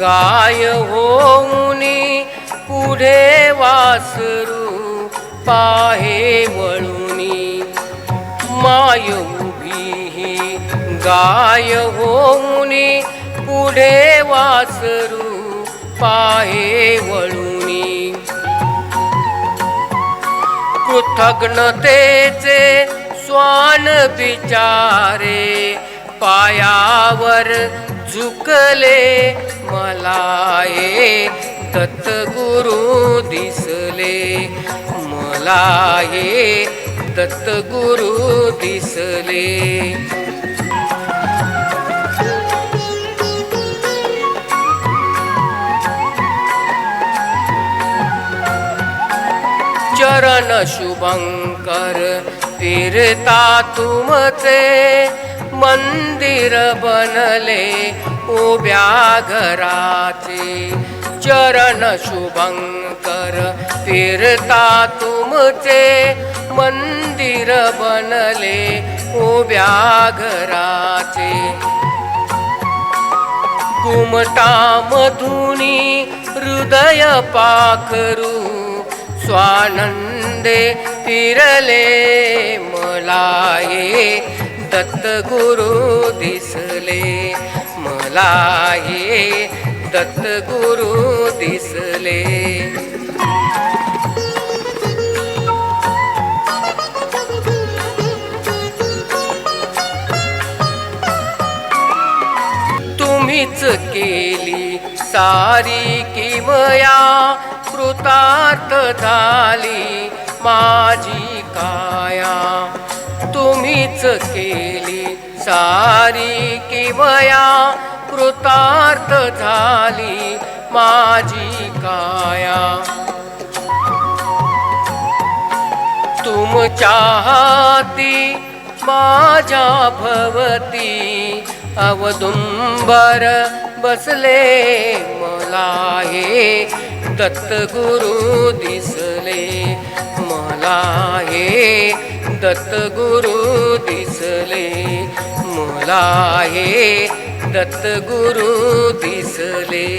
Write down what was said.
गाय होऊनी पुढे वासरू पाहे वळूनी. माय उभी गाय होऊनी पुढे वासरू पाहे वळूनी. कृतज्ञतेचे स्वान बिचारे पायावर झुकले मला ये दत्त गुरु दिसले. मला ये दत्त गुरु दिसले. चरण शुभंकर फिरता तुमचे. मंदिर बनले उभ्या घराचे. चरण शुभंकर फिरता तुमचे. मंदिर बनले उभ्या घराचे. घुमटा मधुनी हृदय पाखरू. स्वानंदे फिरले मलाये. दत्तगुरु दिसले. मला हे दत्तगुरु दिसले. तुम्हीच केली सारी किमया कृतार्थ झाली. माझी हीच केली सारी किवया कृतार्थ झाली माझी काया. तुमच्या हाती माझ्या भवती अवदुंबर बसले मला हे दत्तगुरु दिसले मला दत्त गुरु दिसले. मला हे दत्त गुरु दिसले.